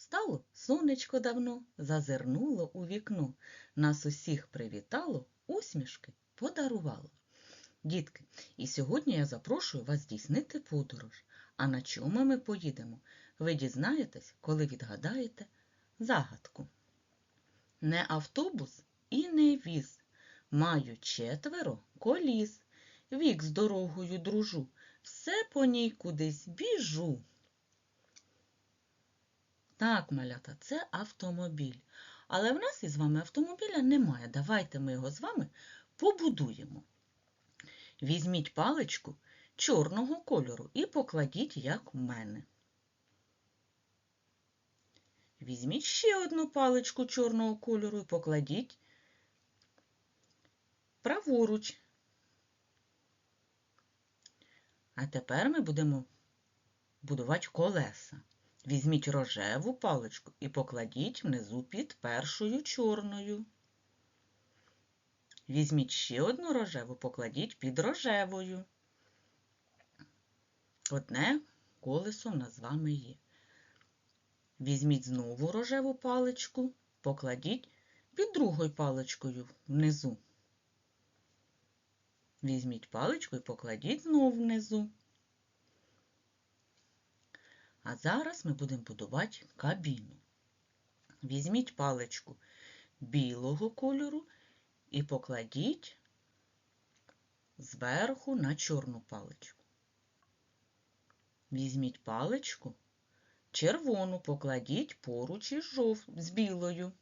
Стало сонечко давно, зазирнуло у вікно, нас усіх привітало, усмішки подарувало. Дітки, і сьогодні я запрошую вас здійснити подорож. А на чому ми поїдемо? Ви дізнаєтесь, коли відгадаєте загадку. Не автобус і не віз. Маю четверо коліс. Вік з дорогою дружу. Все по ній кудись біжу. Так, малята, це автомобіль. Але в нас із вами автомобіля немає. Давайте ми його з вами побудуємо. Візьміть паличку чорного кольору і покладіть, як у мене. Візьміть ще одну паличку чорного кольору і покладіть праворуч. А тепер ми будемо будувати колеса. Візьміть рожеву паличку і покладіть внизу під першою чорною. Візьміть ще одну рожеву, покладіть під рожевою. Одне колесо в нас з вами є. Візьміть знову рожеву паличку, покладіть під другою паличкою внизу. Візьміть паличку і покладіть знову внизу. А зараз ми будемо будувати кабіну. Візьміть паличку білого кольору і покладіть зверху на чорну паличку. Візьміть паличку червону, покладіть поруч із жов... з білою.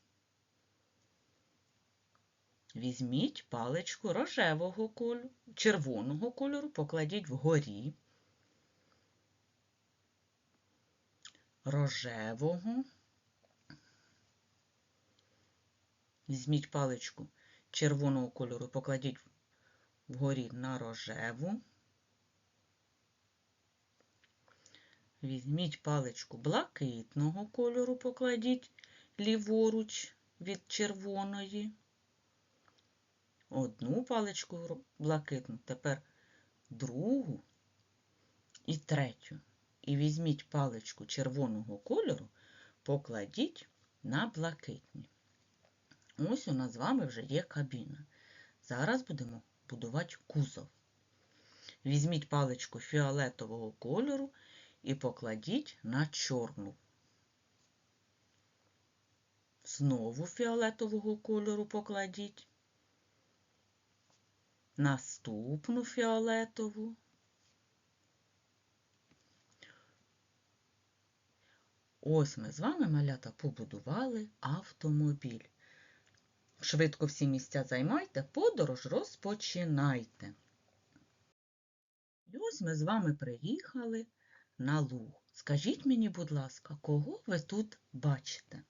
Візьміть паличку рожевого кольору, червоного кольору, покладіть вгорі. Рожевого. Візьміть паличку червоного кольору, покладіть вгорі на рожеву. Візьміть паличку блакитного кольору, покладіть ліворуч від червоної. Одну паличку блакитну, тепер другу і третю. І візьміть паличку червоного кольору, покладіть на блакитні. Ось у нас з вами вже є кабіна. Зараз будемо будувати кузов. Візьміть паличку фіолетового кольору і покладіть на чорну. Знову фіолетового кольору покладіть. Наступну фіолетову. Ось ми з вами, малята, побудували автомобіль. Швидко всі місця займайте, подорож розпочинайте. І ось ми з вами приїхали на луг. Скажіть мені, будь ласка, кого ви тут бачите?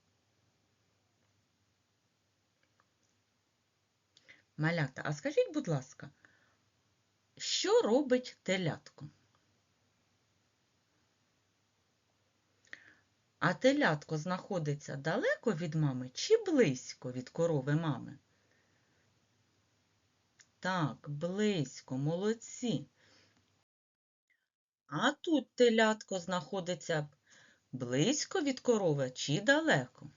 Малята, а скажіть, будь ласка, що робить телятко? А телятко знаходиться далеко від мами чи близько від корови мами? Так, близько, молодці. А тут телятко знаходиться близько від корови чи далеко?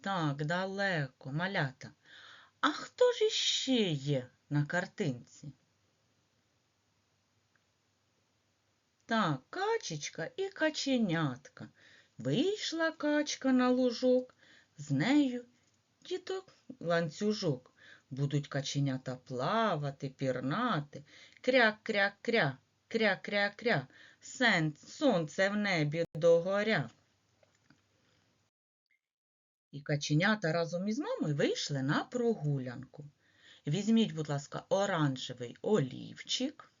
Так, далеко, малята. А хто ж іще є на картинці? Так, качечка і каченятка. Вийшла качка на лужок, з нею діток ланцюжок. Будуть каченята плавати, пірнати, кря-кря-кря, кря-кря-кря, сонце в небі догоря. І каченята разом із мамою вийшли на прогулянку. Візьміть, будь ласка, оранжевий олівчик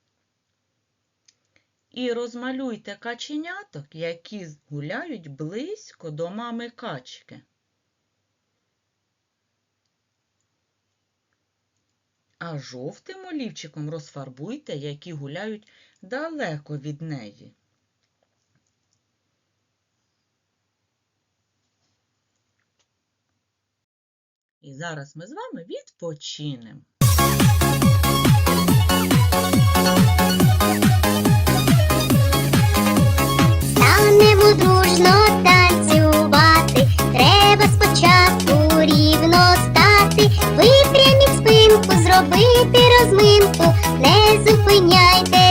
і розмалюйте каченяток, які гуляють близько до мами качки. А жовтим олівчиком розфарбуйте, які гуляють далеко від неї. І зараз ми з вами відпочинемо. Не зупиняйтесь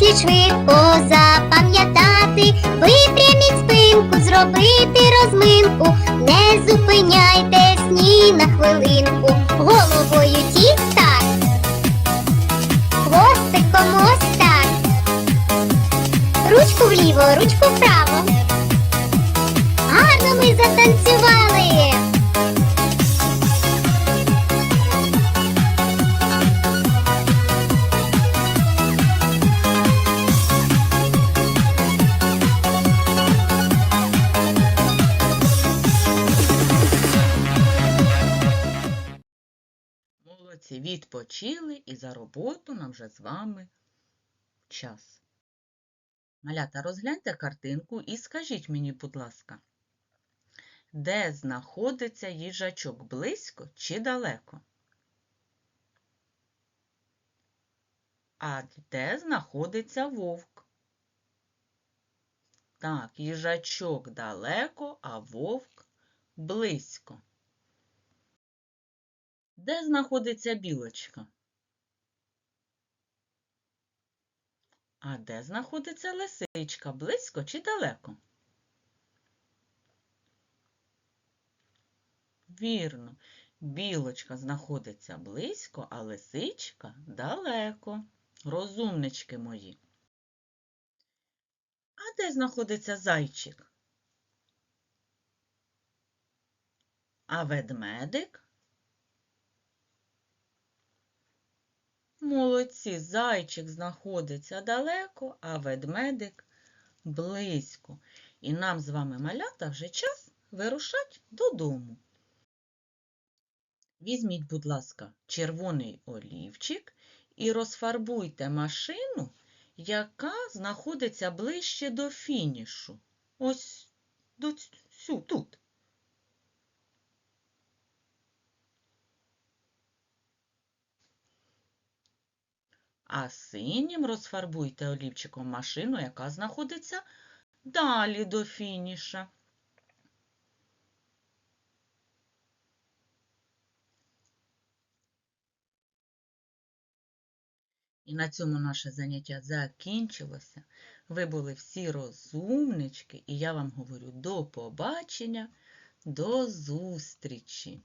слід швидко запам'ятати, випряміть спинку, зробити розминку, не зупиняйтесь ні на хвилинку, головою тік-так, хвостиком ось так, ручку вліво, ручку вправо. Гарно ми затанцювали. Молодці, відпочили і за роботу нам вже з вами час. Малята, розгляньте картинку і скажіть мені, будь ласка, де знаходиться їжачок близько чи далеко? А де знаходиться вовк? Так, їжачок далеко, а вовк близько. Де знаходиться білочка? А де знаходиться лисичка? Близько чи далеко? Вірно, білочка знаходиться близько, а лисичка далеко. Розумнички мої. А де знаходиться зайчик? А ведмедик? Молодці, зайчик знаходиться далеко, а ведмедик близько. І нам з вами малята вже час вирушать додому. Візьміть, будь ласка, червоний олівчик і розфарбуйте машину, яка знаходиться ближче до фінішу. Ось до цю, тут. А синім розфарбуйте олівчиком машину, яка знаходиться далі до фініша. І на цьому наше заняття закінчилося. Ви були всі розумнички, і я вам говорю до побачення, до зустрічі!